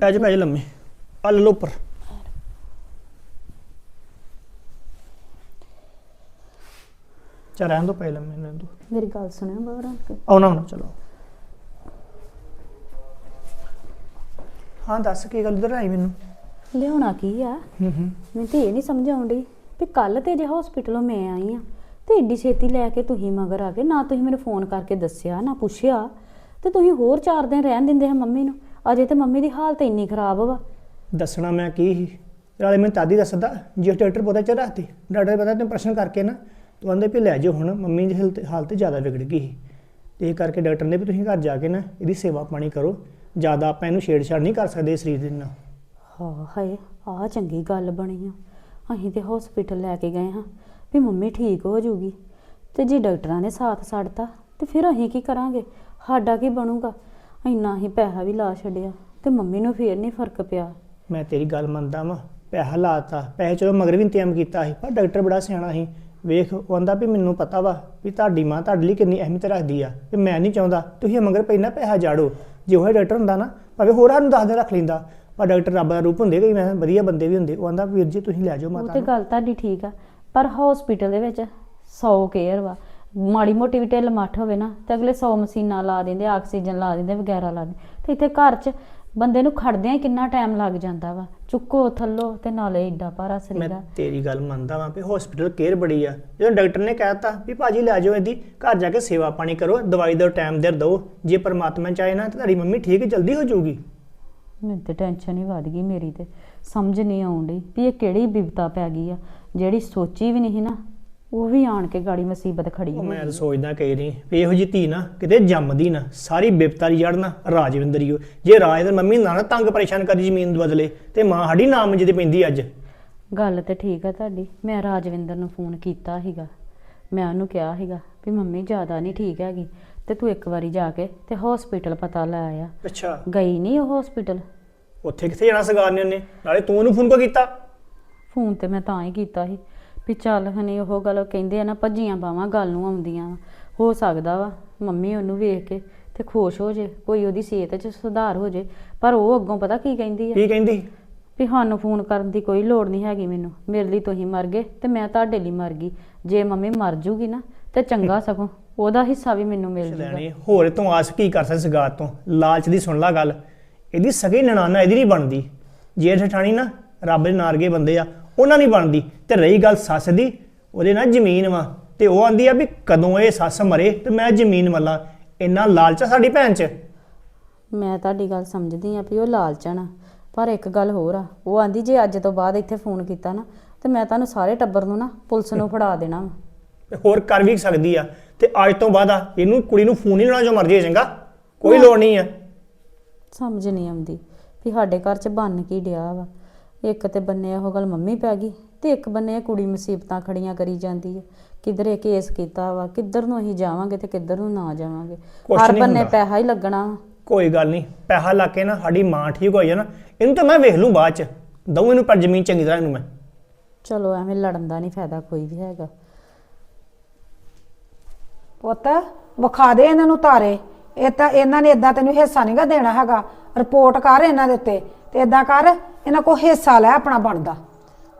ਪੈ ਜਾ ਪੈ ਜਾ ਲੰਮੇ। ਆ ਲੈ ਲਓ ਉੱਪਰ। ਚਾ ਰਹਿਣ ਦੋ ਪੈ ਲੰਮੇ ਰਹਿਣ ਦੋ। ਮੇਰੀ ਗੱਲ ਸੁਣਿਓ ਬਾਹਰ ਆ ਕੇ। ਆਉਣਾ ਆਉਣਾ ਚਲੋ। ਹਾਂ ਦੱਸ ਕੀ ਗੱਲ ਇਧਰ ਆਈ ਮੈਨੂੰ? ਲਿਆਉਣਾ ਕੀ ਆ? ਹੂੰ ਹੂੰ। ਮੈਨੂੰ ਤੇ ਇਹ ਨਹੀਂ ਸਮਝ ਆਉਂਦੀ ਵੀ ਕੱਲ ਤੇ ਜੇ ਹਸਪੀਟਲੋਂ ਮੈਂ ਆਈ ਆ ਤੇ ਏਡੀ ਛੇਤੀ ਲੈ ਕੇ ਤੁਸੀਂ ਮਗਰ ਆ ਗਏ। ਨਾ ਤੁਸੀਂ ਮੈਨੂੰ ਫੋਨ ਕਰਕੇ ਦੱਸਿਆ ਨਾ ਪੁੱਛਿਆ। ਤੇ ਤੁਸੀਂ ਹੋਰ 4 ਦਿਨ ਰਹਿਣ ਦਿੰਦੇ ਆ ਮੰਮੀ ਨੂੰ। ਅਜੇ ਤੇ ਮੰਮੀ ਦੀ ਹਾਲਤ ਇੰਨੀ ਖਰਾਬ ਵਾ। ਦੱਸਣਾ ਮੈਂ ਕੀ ਸੀ? ਨਾਲੇ ਮੈਂ ਤਾਦੀ ਦੱਸਦਾ ਜੇ ਡਾਕਟਰ ਪਤਾ ਚ ਰੱਖਤੀ ਡਾਕਟਰ ਪਤਾ ਤੇ ਪ੍ਰਸ਼ਨ ਕਰਕੇ ਨਾ ਤੂੰ ਆਂਦੇ ਵੀ ਲੈ ਜਾਓ ਹੁਣ ਮੰਮੀ ਦੀ ਹਾਲਤ ਹਾਲਤ ਜ਼ਿਆਦਾ ਵਿਗੜ ਗਈ ਸੀ। ਤੇ ਇਹ ਕਰਕੇ ਡਾਕਟਰ ਨੇ ਵੀ ਤੁਸੀਂ ਘਰ ਜਾ ਕੇ ਨਾ ਇਹਦੀ ਸੇਵਾ ਪਾਣੀ ਕਰੋ। ਜ਼ਿਆਦਾ ਆਪਾਂ ਇਹਨੂੰ ਛੇੜਛਾੜ ਨਹੀਂ ਕਰ ਸਕਦੇ ਇਸ ਸਰੀਰ ਦੇ ਨਾਲ। ਹਾਂ ਹਾਏ ਆ ਚੰਗੀ ਗੱਲ ਬਣੀ ਆ। ਅਸੀਂ ਤੇ ਹਸਪੀਟਲ ਲੈ ਕੇ ਗਏ ਹਾਂ ਵੀ ਮੰਮੀ ਠੀਕ ਹੋ ਜਾਊਗੀ। ਤੇ ਜੇ ਡਾਕਟਰਾਂ ਨੇ ਸਾਥ ਛੱਡਤਾ ਤੇ ਫਿਰ ਅਸੀਂ ਕੀ ਕਰਾਂਗੇ? ਸਾਡਾ ਕੀ ਬਣੂਗਾ? ਇੰਨਾ ਹੀ ਪੈਸਾ ਵੀ ਲਾ ਛੱਡਿਆ ਤੇ ਮੰਮੀ ਨੂੰ ਫੇਰ ਨਹੀਂ ਫ਼ਰਕ ਪਿਆ। ਮੈਂ ਤੇਰੀ ਗੱਲ ਮੰਨਦਾ ਵਾਂ ਪੈਸਾ ਲਾਤਾ ਪੈਸੇ ਚਲੋ ਮਗਰ ਵੀ ਇੰਤਜ਼ਾਮ ਕੀਤਾ ਸੀ ਪਰ ਡਾਕਟਰ ਬੜਾ ਸਿਆਣਾ ਸੀ। ਵੇਖ ਉਹ ਆਂਦਾ ਵੀ ਮੈਨੂੰ ਪਤਾ ਵਾ ਵੀ ਤੁਹਾਡੀ ਮਾਂ ਤੁਹਾਡੇ ਲਈ ਕਿੰਨੀ ਅਹਿਮੀਅਤ ਰੱਖਦੀ ਆ ਤੇ ਮੈਂ ਨਹੀਂ ਚਾਹੁੰਦਾ ਤੁਸੀਂ ਮਗਰ ਪੈਣਾ ਪੈਸਾ ਜਾੜੋ। ਜੇ ਉਹ ਡਾਕਟਰ ਹੁੰਦਾ ਨਾ ਭਾਵੇਂ ਹੋਰਾਂ ਨੂੰ ਦੱਸ ਦੇ ਰੱਖ ਲੈਂਦਾ ਪਰ ਡਾਕਟਰ ਰੱਬ ਦਾ ਰੂਪ ਹੁੰਦੇ ਕਈ ਮੈਂ ਵਧੀਆ ਬੰਦੇ ਵੀ ਹੁੰਦੇ ਉਹ ਆਂਦਾ ਵੀਰ ਜੀ ਤੁਸੀਂ ਲੈ ਜਾਓ ਉਹ ਮਾਤਾ ਤੇ ਨੂੰ। ਗੱਲ ਤੁਹਾਡੀ ਠੀਕ ਆ ਪਰ ਹਸਪੀਟਲ ਦੇ ਵਿੱਚ 100 ਕੇਅਰ ਵਾ ਮਾੜੀ ਮੋਟੀ ਵੀ ਢਿੱਲ ਮੱਠ ਹੋਵੇ ਨਾ ਤੇ ਅਗਲੇ 100 ਮਸ਼ੀਨਾਂ ਲਾ ਦਿੰਦੇ ਆਕਸੀਜਨ ਲਾ ਦਿੰਦੇ ਵਗੈਰਾ ਲਾ ਦਿੰਦੇ। ਤੇ ਇੱਥੇ ਘਰ 'ਚ ਬੰਦੇ ਨੂੰ ਖੜਦਿਆਂ ਹੀ ਕਿੰਨਾ ਟਾਈਮ ਲੱਗ ਜਾਂਦਾ ਵਾ। ਚੁੱਕੋ ਥੱਲੋ ਤੇ ਨਾਲੇ ਏਡਾ ਭਾਰਾ ਮੈਂ ਸਰੀਰ ਆ। ਤੇਰੀ ਗੱਲ ਮੰਨਦਾ ਵਾਂ ਵੀ ਹਸਪੀਟਲ ਕੇਅਰ ਬੜੀ ਆ। ਜਦੋਂ ਡਾਕਟਰ ਨੇ ਕਹਿਤਾ ਵੀ ਭਾਜੀ ਲੈ ਜਾਓ ਇਹਦੀ ਘਰ ਜਾ ਕੇ ਸੇਵਾ ਪਾਣੀ ਕਰੋ ਦਵਾਈ ਦਾ ਟਾਈਮ ਦਰ ਦਿਓ। ਜੇ ਪਰਮਾਤਮਾ ਚਾਹੇ ਨਾ ਤਾਂ ਤੁਹਾਡੀ ਮੰਮੀ ਠੀਕ ਜਲਦੀ ਹੋ ਜਾਊਗੀ। ਮੈਨੂੰ ਤੇ ਟੈਨਸ਼ਨ ਹੀ ਵੱਧ ਗਈ ਮੇਰੀ ਤੇ। ਸਮਝ ਨਹੀਂ ਆਉਂਦੀ ਵੀ ਇਹ ਕਿਹੜੀ ਬਿਪਤਾ ਪੈ ਗਈ ਆ। ਜਿਹੜੀ ਸੋਚੀ ਵੀ ਨਹੀਂ ਨਾ ਉਹ ਵੀ ਆਣ ਕੇ ਗਾੜੀ ਮੁਸੀਬਤ ਖੜੀ ਉਹ ਮੈਂ ਤਾਂ ਸੋਚਦਾ ਕਈ ਨਹੀਂ ਵੀ ਇਹੋ ਜੀ ਧੀ ਨਾ ਕਿਤੇ ਜੰਮਦੀ ਨਾ ਸਾਰੀ ਬਿਪਤਾ ਦੀ ਜੜ ਨਾ ਰਾਜਵਿੰਦਰ ਹੀ ਹੋ ਜੇ ਰਾਜ ਦੇ ਮੰਮੀ ਨਾ ਨਾ ਤੰਗ ਪਰੇਸ਼ਾਨ ਕਰੀ ਜ਼ਮੀਨ ਬਦਲੇ ਤੇ ਮਾਂ ਸਾਡੀ ਨਾਮ ਜਿਹਦੇ ਪੈਂਦੀ ਅੱਜ? ਗੱਲ ਤੇ ਠੀਕ ਆ ਤੁਹਾਡੀ। ਮੈਂ ਰਾਜਵਿੰਦਰ ਨੂੰ ਫੋਨ ਕੀਤਾ ਸੀਗਾ। ਮੈਂ ਉਹਨੂੰ ਕਿਹਾ ਸੀਗਾ ਵੀ ਮੰਮੀ ਜ਼ਿਆਦਾ ਨਹੀਂ ਠੀਕ ਹੈਗੀ ਤੇ ਤੂੰ ਇੱਕ ਵਾਰੀ ਜਾ ਕੇ ਤੇ ਹਸਪੀਟਲ ਪਤਾ ਲੈ ਆ। ਅੱਛਾ। ਗਈ ਨਹੀਂ ਉਹ ਹਸਪੀਟਲ ਉੱਥੇ ਕਿੱਥੇ ਜਾਣਾ ਸਗਾਰਨੇ ਉਹਨੇ? ਨਾਲੇ ਤੂੰ ਉਹਨੂੰ ਫੋਨ ਕੋ ਕੀਤਾ? ਫੋਨ ਤੇ ਮੈਂ ਤਾਂ ਹੀ ਕੀਤਾ ਸੀ। ਵੀ ਚੱਲ ਹਨੀ ਉਹ ਗੱਲ ਕਹਿੰਦੇ ਆ ਨਾ ਭੱਜੀਆਂ ਬਾਵਾਂ ਗੱਲ ਨੂੰ ਆਉਂਦੀਆਂ ਹੋ ਸਕਦਾ ਵਾ ਮੰਮੀ ਉਹਨੂੰ ਵੇਖ ਕੇ ਤੇ ਖੁਸ਼ ਹੋ ਜੇ ਕੋਈ ਉਹਦੀ ਸਿਹਤ 'ਚ ਸੁਧਾਰ ਹੋ ਜੇ ਪਰ ਉਹ ਅੱਗੋਂ ਪਤਾ ਕੀ ਕਹਿੰਦੀ ਆ? ਕੀ ਕਹਿੰਦੀ? ਵੀ ਸਾਨੂੰ ਫੋਨ ਕਰਨ ਦੀ ਕੋਈ ਲੋੜ ਨਹੀਂ ਹੈਗੀ ਮੈਨੂੰ ਮੇਰੇ ਲਈ ਤੁਸੀਂ ਮਰ ਗਏ ਤੇ ਮੈਂ ਤੁਹਾਡੇ ਲਈ ਮਰ ਗਈ। ਜੇ ਮੰਮੀ ਮਰ ਜੂਗੀ ਨਾ ਤੇ ਚੰਗਾ ਸਗੋਂ ਉਹਦਾ ਹਿੱਸਾ ਵੀ ਮੈਨੂੰ ਮਿਲ ਜੂਗਾ। ਲੈਣੀ ਹੋਰ ਤੂੰ ਆਸ ਕੀ ਕਰ ਸਕਦਾ ਸਗਾਰ ਤੋਂ? ਲਾਲਚ ਦੀ ਸੁਣ ਲੈ ਗੱਲ ਇਹਦੀ ਸਗੀ ਨਨਾਨਾ ਇਹਦੀ ਨਹੀਂ ਬਣਦੀ। ਜੇ ਠਠਾਣੀ ਨਾ ਰੱਬ ਦੇ ਨਾਰਗੇ ਬੰਦੇ ਆ ਉਹਨਾਂ ਨਹੀਂ ਬਣਦੀ। ਤੇ ਰਹੀ ਗੱਲ ਸੱਸ ਦੀ ਉਹਦੇ ਨਾਲ ਜ਼ਮੀਨ ਵਾ। ਤੇ ਉਹ ਆਂਦੀ ਆ ਵੀ ਕਦੋਂ ਇਹ ਸੱਸ ਮਰੇ ਤੇ ਮੈਂ ਜ਼ਮੀਨ ਮੱਲਾਂ। ਇੰਨਾ ਲਾਲਚ ਆ ਸਾਡੀ ਭੈਣ 'ਚ। ਮੈਂ ਤੁਹਾਡੀ ਗੱਲ ਸਮਝਦੀ ਆ ਵੀ ਉਹ ਲਾਲਚਣ ਆ ਪਰ ਇੱਕ ਗੱਲ ਹੋਰ ਆ ਉਹ ਆਂਦੀ ਜੇ ਅੱਜ ਤੋਂ ਬਾਅਦ ਇੱਥੇ ਫੋਨ ਕੀਤਾ ਨਾ ਤੇ ਮੈਂ ਤੁਹਾਨੂੰ ਸਾਰੇ ਟੱਬਰ ਨੂੰ ਨਾ ਪੁਲਿਸ ਨੂੰ ਫੜਾ ਦੇਣਾ ਵਾ। ਤੇ ਹੋਰ ਕਰ ਵੀ ਸਕਦੀ ਆ। ਤੇ ਅੱਜ ਤੋਂ ਬਾਅਦ ਆ ਇਹਨੂੰ ਕੁੜੀ ਨੂੰ ਫੋਨ ਨਹੀਂ ਲਾਉਣਾ ਜੋ ਮਰਜ਼ੀ ਚੰਗਾ ਕੋਈ ਲੋੜ ਨਹੀਂ ਆ। ਸਮਝ ਨਹੀਂ ਆਉਂਦੀ ਵੀ ਸਾਡੇ ਘਰ 'ਚ ਬਣ ਕੀ ਡਿਆ ਵਾ। ਇੱਕ ਤੇ ਬੰਨੇ ਉਹ ਗੱਲ ਮੰਮੀ ਪੈ ਗਈ ਤੇ ਇੱਕ ਬੰਨੇ ਇਹ ਕੁੜੀ ਮੁਸੀਬਤਾਂ ਖੜੀਆਂ ਕਰੀ ਜਾਂਦੀ ਹੈ। ਕਿਧਰੇ ਕੇਸ ਕੀਤਾ ਵਾ? ਕਿੱਧਰ ਨੂੰ ਅਸੀਂ ਜਾਵਾਂਗੇ ਤੇ ਕਿੱਧਰ ਨੂੰ ਨਾ ਜਾਵਾਂਗੇ? ਕੁਛ ਹਰ ਨਹੀਂ ਬੰਨੇ ਹੁੰਦਾ। ਪੈਸਾ ਹੀ ਲੱਗਣਾ। ਕੋਈ ਗੱਲ ਨਹੀਂ ਪੈਸਾ ਲਾ ਕੇ ਨਾ ਸਾਡੀ ਮਾਂ ਠੀਕ ਹੋ ਜਾਏ ਨਾ ਇਹਨੂੰ ਤਾਂ ਮੈਂ ਵੇਖ ਲੂੰ ਬਾਅਦ 'ਚ। ਦਊਂ ਇਹਨੂੰ ਪਰ ਜ਼ਮੀਨ ਚੰਗੀ ਤਰ੍ਹਾਂ ਇਹਨੂੰ ਮੈਂ। ਚਲੋ ਐਵੇਂ ਲੜਨ ਦਾ ਨਹੀਂ ਫਾਇਦਾ ਕੋਈ ਵੀ ਹੈਗਾ। ਪੁੱਤ ਵਿਖਾ ਦੇ ਇਹਨਾਂ ਨੂੰ ਤਾਰੇ। ਇਹ ਤਾਂ ਇਹਨਾਂ ਨੇ ਇਦਾਂ ਤੈਨੂੰ ਹਿੱਸਾ ਨਹੀਂਗਾ ਦੇਣਾ ਹੈਗਾ। ਰਿਪੋਰਟ ਕਰ ਇਹਨਾਂ ਦੇ ਉੱਤੇ। ਤੇ ਇਦਾਂ ਕਰ ਇਹਨਾਂ ਕੋ ਹਿੱਸਾ ਲੈ ਆਪਣਾ ਬਣਦਾ।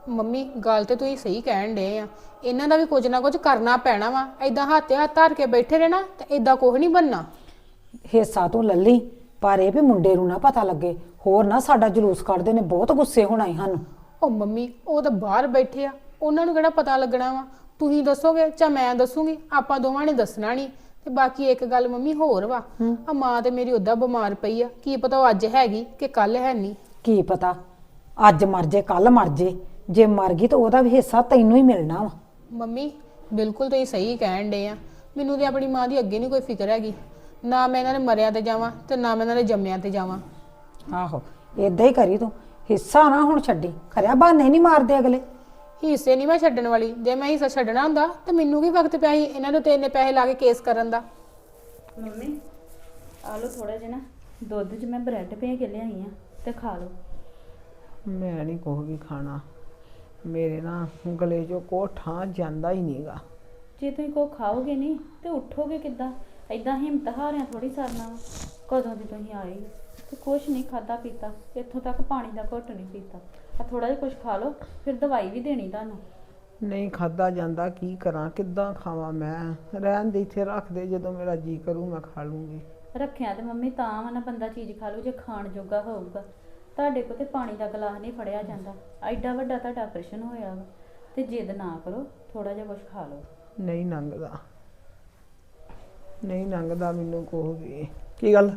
ਮੰਮੀ ਗੱਲ ਤੇ ਤੁਸੀਂ ਸਹੀ ਕਹਿਣ ਡੇ ਆ। ਇਹਨਾਂ ਦਾ ਵੀ ਕੁਝ ਨਾ ਕੁਝ ਕਰਨਾ ਪੈਣਾ ਵਾ। ਐਦਾਂ ਹੱਥ ਹੱਥ ਧਰ ਕੇ ਬੈਠੇ ਰਹਿਣਾ ਤੇ ਐਦਾਂ ਕੁਝ ਨਹੀਂ ਬੰਨਾ ਹਿੱਸਾ ਤੂੰ ਲੱਲੀ ਪਰ ਇਹ ਵੀ ਮੁੰਡੇ ਨੂੰ ਨਾ ਪਤਾ ਲੱਗੇ। ਹੋਰ ਨਾ ਸਾਡਾ ਜਲੂਸ ਕੱਢਦੇ ਨੇ ਬਹੁਤ ਗੁੱਸੇ ਹੋਣਾ ਈ ਸਾਨੂੰ। ਉਹ ਮੰਮੀ ਉਹ ਤਾਂ ਬਾਹਰ ਬੈਠੇ ਆ। ਉਹਨਾਂ ਨੂੰ ਕਿਹੜਾ ਪਤਾ ਲੱਗਣਾ ਵਾ? ਤੁਸੀਂ ਦੱਸੋਗੇ ਜਾਂ ਮੈਂ ਦੱਸੂਗੀ? ਆਪਾਂ ਦੋਵਾਂ ਨੇ ਦੱਸਣਾ ਨਹੀਂ। ਤੇ ਬਾਕੀ ਇੱਕ ਗੱਲ ਮੰਮੀ ਹੋਰ ਵਾ ਆ ਮਾਂ ਤੇ ਮੇਰੀ ਉਦਾਂ ਬਿਮਾਰ ਪਈ ਆ ਕੀ ਪਤਾ ਉਹ ਅੱਜ ਹੈਗੀ ਕਿ ਕੱਲ ਹੈ ਨਹੀਂ। ਕੀ ਪਤਾ ਅੱਜ ਮਰ ਜੇ ਕੱਲ ਮਰ ਜੇ ਜੇ ਮਰ ਗਈ ਤਾਂ ਉਹਦਾ ਵੀ ਹਿੱਸਾ ਤੈਨੂੰ ਹੀ ਮਿਲਣਾ ਵਾ। ਮੰਮੀ ਬਿਲਕੁਲ ਤੁਸੀਂ ਸਹੀ ਕਹਿਣ ਡੇ ਆ ਮੈਨੂੰ ਤੇ ਆਪਣੀ ਮਾਂ ਦੀ ਅੱਗੇ ਨਹੀਂ ਕੋਈ ਫਿਕਰ ਹੈਗੀ ਨਾ ਮੈਂ ਇਹਨਾਂ ਦੇ ਮਰਿਆਂ ਤੇ ਜਾਵਾਂ ਤੇ ਨਾ ਮੈਂ ਇਹਨਾਂ ਦੇ ਜੰਮਿਆਂ ਤੇ ਜਾਵਾਂ। ਆਹੋ ਇਦਾਂ ਹੀ ਕਰੀ ਤੂੰ ਹਿੱਸਾ ਨਾ ਹੁਣ ਛੱਡੀ ਖਰਿਆ ਬਹਾਨੇ ਨਹੀਂ ਮਾਰਦੇ ਅਗਲੇ। ਹਿੱਸੇ ਨਹੀਂ ਮੈਂ ਛੱਡਣ ਵਾਲੀ। ਜੇ ਮੈਂ ਹਿੱਸਾ ਛੱਡਣਾ ਹੁੰਦਾ ਤੇ ਮੈਨੂੰ ਕੀ ਵਕਤ ਪਿਆ ਸੀ ਇਹਨਾਂ ਨੂੰ ਤੇ ਇੰਨੇ ਪੈਸੇ ਲਾ ਕੇ ਕੇਸ ਕਰਨ ਦਾ? ਮੰਮੀ ਆ ਲਓ ਥੋੜਾ ਜਿਹਾ ਨਾ ਦੁੱਧ 'ਚ ਮੈਂ ਬ੍ਰੈਡ ਭੇ ਕੇ ਲਿਆਈ ਆ ਤੇ ਖਾ ਲਓ। ਮੈਂ ਨਹੀਂ ਕੁਛ ਵੀ ਖਾਣਾ। ਮੇਰੇ ਨਾ ਗਲੇ 'ਚੋਂ ਕੋਠਾਂ ਜਾਂਦਾ ਹੀ ਨਹੀਂਗਾ ਜੇ ਤੁਸੀਂ ਕੋ ਖਾਓਗੇ ਨਹੀਂ ਤੇ ਉੱਠੋਗੇ ਕਿੱਦਾਂ? ਐਦਾਂ ਹਿੰਮਤ ਹਾਰਿਆਂ ਥੋੜੀ ਸਰਨਾ ਵਾ। ਕਦੋਂ ਦੀ ਤੁਸੀਂ ਆਏ? ਤੇ ਕੁਛ ਨਹੀਂ ਖਾਦਾ ਪੀਤਾ ਇੱਥੋਂ ਤੱਕ ਪਾਣੀ ਦਾ ਘੁੱਟ ਨਹੀਂ ਪੀਤਾ। ਆ ਥੋੜਾ ਜਿਹਾ ਕੁਛ ਖਾ ਲਓ ਫਿਰ ਦਵਾਈ ਵੀ ਦੇਣੀ ਤੁਹਾਨੂੰ। ਨਹੀਂ ਖਾਦਾ ਜਾਂਦਾ ਕੀ ਕਰਾਂ ਕਿੱਦਾਂ ਖਾਵਾਂ ਮੈਂ? ਰਹਿਣ ਦੇ ਇੱਥੇ ਰੱਖ ਦੇ ਜਦੋਂ ਮੇਰਾ ਜੀ ਕਰੂ ਮੈਂ ਖਾ ਲੂੰਗੀ। ਰੱਖਿਆ ਤੇ ਮੰਮੀ ਤਾਂ ਵਾ ਨਾ ਬੰਦਾ ਚੀਜ਼ ਖਾ ਲੂ ਜੇ ਖਾਣ ਜੋਗਾ ਹੋਊਗਾ। ਤੁਹਾਡੇ ਕੋਲ ਤੇ ਪਾਣੀ ਦਾ ਗਲਾਸ ਨਹੀਂ ਫੜਿਆ ਜਾਂਦਾ। ਐਡਾ ਵੱਡਾ ਤੁਹਾਡਾ ਆਪਰੇਸ਼ਨ ਹੋਇਆ ਵਾ ਤੇ ਜਿੱਦ ਨਾ ਕਰੋ ਥੋੜਾ ਜਿਹਾ ਕੁਛ ਖਾ ਲਓ। ਨਹੀਂ ਲੰਘਦਾ ਨਹੀਂ ਲੰਘਦਾ ਮੈਨੂੰ ਕੋਹ ਵੀ। ਕੀ ਗੱਲ?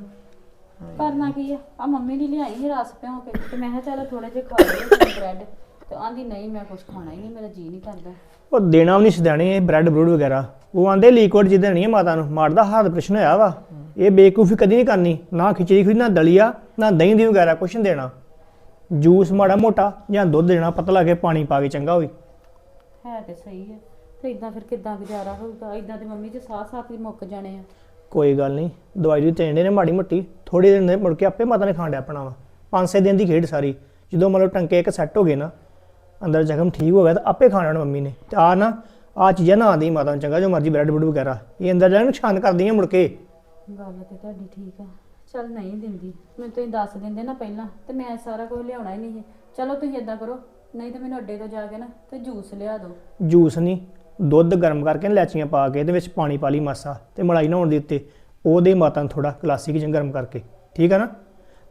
ਕਰਨਾ ਕੀ ਆ? ਆ ਮੰਮੀ ਨੇ ਲਿਆਈ ਸੀ ਰਸ ਭਿਉਂ ਕੇ ਤੇ ਮੈਂ ਕਿਹਾ ਚੱਲ ਥੋੜਾ ਜਿਹਾ ਖਾ ਲਓ ਬ੍ਰੈਡ ਤੇ ਆਂਦੀ ਨਹੀਂ ਮੈਂ ਕੁਛ ਖਾਣਾ ਹੀ ਨਹੀਂ ਮੇਰਾ ਜੀ ਨਹੀਂ ਕਰਦਾ। ਉਹ ਦੇਣਾ ਵੀ ਨਹੀਂ ਸਿਧਾਣੇ ਇਹ ਬ੍ਰੈਡ ਬਰੂਡ ਵਗੈਰਾ। ਉਹ ਆਂਦੇ ਲੀਕਵਿਡ ਜਿੱਦ ਦੇਣੀ ਹੈ ਮਾਤਾ ਨੂੰ। ਮਾਰ ਦਾ ਹੱਥ ਪ੍ਰਸ਼ਨ ਹੋਇਆ ਵਾ। ਇਹ ਬੇਕੂਫੀ ਕਦੀ ਨਹੀਂ ਕਰਨੀ। ਨਾ ਖਿਚੜੀ ਖੁਚੜੀ ਨਾ ਦਲੀਆ ਨਾ ਦਹੀਂ ਦੀ ਵਗੈਰਾ ਕੁਛ ਨਹੀਂ ਦੇਣਾ। ਜੂਸ ਮਾੜਾ ਮੋਟਾ ਜਾਂ ਦੁੱਧ ਦੇਣਾ ਪਤਲਾ ਕੇ ਪਾਣੀ ਪਾ ਕੇ ਚੰਗਾ ਹੋਵੇ। ਹੈ ਤੇ ਸਹੀ ਹੈ ਤੇ ਇਦਾਂ ਫਿਰ ਕਿੱਦਾਂ ਗੁਜ਼ਾਰਾ ਹੋਊਗਾ? ਇਦਾਂ ਤੇ ਮੰਮੀ ਦੇ ਸਾਹ ਸਾਥ ਵੀ ਮੁੱਕ ਜਾਣੇ ਆ। ਕੋਈ ਗੱਲ ਨਹੀਂ ਦਵਾਈ ਦੀ ਤੇਂਡੇ ਨੇ ਮਾੜੀ ਮੋਟੀ ਥੋੜੀ ਦਿਨ ਦੇ ਮੁੜ ਕੇ ਆਪੇ ਮਾਤਾ ਨੇ ਖਾਣ ਡਿਆ ਆਪਣਾ ਵਾ। ਪੰਜ ਛੇ ਦਿਨ ਦੀ ਖੇਡ ਸਾਰੀ ਜਦੋਂ ਮਤਲਬ ਟੰਕੇ ਇੱਕ ਸੈੱਟ ਹੋ ਗਏ ਨਾ ਅੰਦਰ ਜ਼ਖਮ ਠੀਕ ਹੋ ਗਿਆ ਤਾਂ ਆਪੇ ਖਾਣਾ ਮੰਮੀ ਨੇ। ਤੇ ਆ ਨਾ ਆ ਚੀਜ਼ਾਂ ਨਾ ਆਂਦੀ ਮਾਤਾ ਨੂੰ ਚੰਗਾ ਜੋ ਮਰਜ਼ੀ ਬ੍ਰੈਡ ਬਰੂਡ ਵਗੈਰਾ। ਇਹ ਅੰਦਰ ਜਾ ਕੇ ਨੁਕਸਾਨ ਕਰਦੀਆਂ ਮੁੜ ਕੇ। ਗੱਲ ਤੇ ਤੁਹਾਡੀ ਠੀਕ ਆ। ਚਲ ਨਹੀਂ ਦਿੰਦੀ। ਮੈਨੂੰ ਤੁਸੀਂ ਦੱਸ ਦਿੰਦੇ ਨਾ ਪਹਿਲਾਂ ਤੇ ਮੈਂ ਸਾਰਾ ਕੁਝ ਲਿਆਉਣਾ ਹੀ ਨਹੀਂ ਸੀ। ਚਲੋ ਤੁਸੀਂ ਇਦਾਂ ਕਰੋ ਨਹੀਂ ਤੇ ਮੈਨੂੰ ਅੱਡੇ ਤੋਂ ਜਾ ਕੇ ਨਾ ਤੇ ਜੂਸ ਲਿਆ ਦਿਓ। ਜੂਸ ਨਹੀਂ ਦੁੱਧ ਗਰਮ ਕਰਕੇ ਨਾ ਇਲਾਚੀਆਂ ਪਾ ਕੇ ਇਹਦੇ ਵਿੱਚ ਪਾਣੀ ਪਾ ਲਈ ਮਾਸਾ ਤੇ ਮਲਾਈ ਨਹਾਉਣ ਦੇ ਉੱਤੇ ਉਹਦੇ ਮਾਤਾ ਨੂੰ ਥੋੜਾ ਕਲਾਸਿਕ ਜਿਹਾ ਗਰਮ ਕਰਕੇ ਠੀਕ ਆ ਨਾ?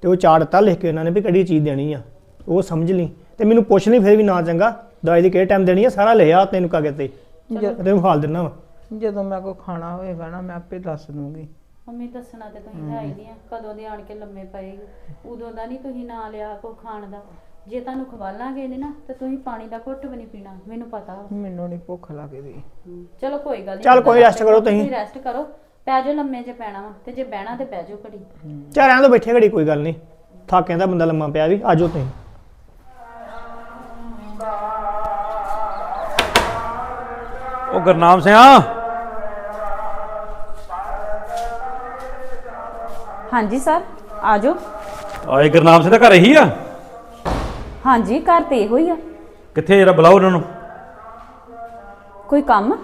ਤੇ ਉਹ ਚਾਰ ਦਿੱਤਾ ਲਿਖ ਕੇ ਉਹਨਾਂ ਨੇ ਵੀ ਕਿਹੜੀ ਚੀਜ਼ ਦੇਣੀ ਆ ਉਹ ਸਮਝ ਲਈ। ਤੇ ਮੈਨੂੰ ਪੁੱਛ ਲਈ ਫਿਰ ਵੀ ਨਾ ਚੰਗਾ ਦਵਾਈ ਦੀ ਕਿਹੜੇ ਟਾਈਮ ਦੇਣੀ ਆ? ਸਾਰਾ ਲਿਆ ਤੈਨੂੰ ਕਾਗਜ਼ ਤੇ। ਤੈਨੂੰ ਹਾਲ ਦਿੰਦਾ ਵਾ। ਜਦੋਂ ਮੈਂ ਕੋ ਖਾਣਾ ਹੋਏਗਾ ਨਾ ਮੈਂ ਆਪੇ ਦੱਸ ਦੂੰਗੀ। ਮੰਮੀ ਦੱਸਣਾ ਤੇ ਤੁਸੀਂ ਹੈ ਹੀ ਨਹੀਂ ਆ। ਕਦੋਂ ਦੇ ਆਣ ਕੇ ਲੰਮੇ ਪਏ? ਉਦੋਂ ਦਾ ਨਹੀਂ ਤੁਸੀਂ ਨਾਂ ਲਿਆ ਕੋ ਖਾਣ ਦਾ। ਜੇ ਤੁਹਾਨੂੰ ਖਵਾਲਾਂਗੇ ਨੇ ਨਾ ਤੇ ਤੁਸੀਂ ਪਾਣੀ ਦਾ ਘੁੱਟ ਵੀ ਨਹੀਂ ਪੀਣਾ ਮੈਨੂੰ ਪਤਾ ਵਾ। ਮੈਨੂੰ ਨਹੀਂ ਭੁੱਖ ਲੱਗਦੀ। ਹਮ, ਚਲੋ ਕੋਈ ਗੱਲ ਨਹੀਂ ਚੱਲ ਕੋਈ rest ਕਰੋ ਤੁਸੀਂ। ਰੈਸਟ ਕਰੋ ਪੈ ਜਾਓ ਲੰਮੇ 'ਚ ਪੈਣਾ ਵਾ ਤੇ ਜੇ ਬਹਿਣਾ ਤੇ ਬਹਿ ਜਾਓ ਘੜੀ। ਆਂ ਤੋਂ ਬੈਠੇ ਘੜੀ ਕੋਈ ਗੱਲ ਨਹੀਂ ਥੱਕਿਆ ਦਾ ਬੰਦਾ ਲੰਮਾ ਪਿਆ ਵੀ ਆਜੋ ਤੁਸੀਂ। ਉਹ ਗੁਰਨਾਮ ਸਿਆ। ਹਾਂਜੀ ਸਰ ਆਜੋ ਆਏ ਗੁਰਨਾਮ ਸਿੰਘ ਦਾ ਘਰ ਇਹੀ ਆ। ਹਾਂਜੀ ਘਰ ਤੇ ਇਹੋ ਹੀ ਆ। ਕਿੱਥੇ ਜਰਾ ਬੁਲਾਓ ਉਹਨਾਂ ਨੂੰ। ਕੋਈ ਕੰਮ?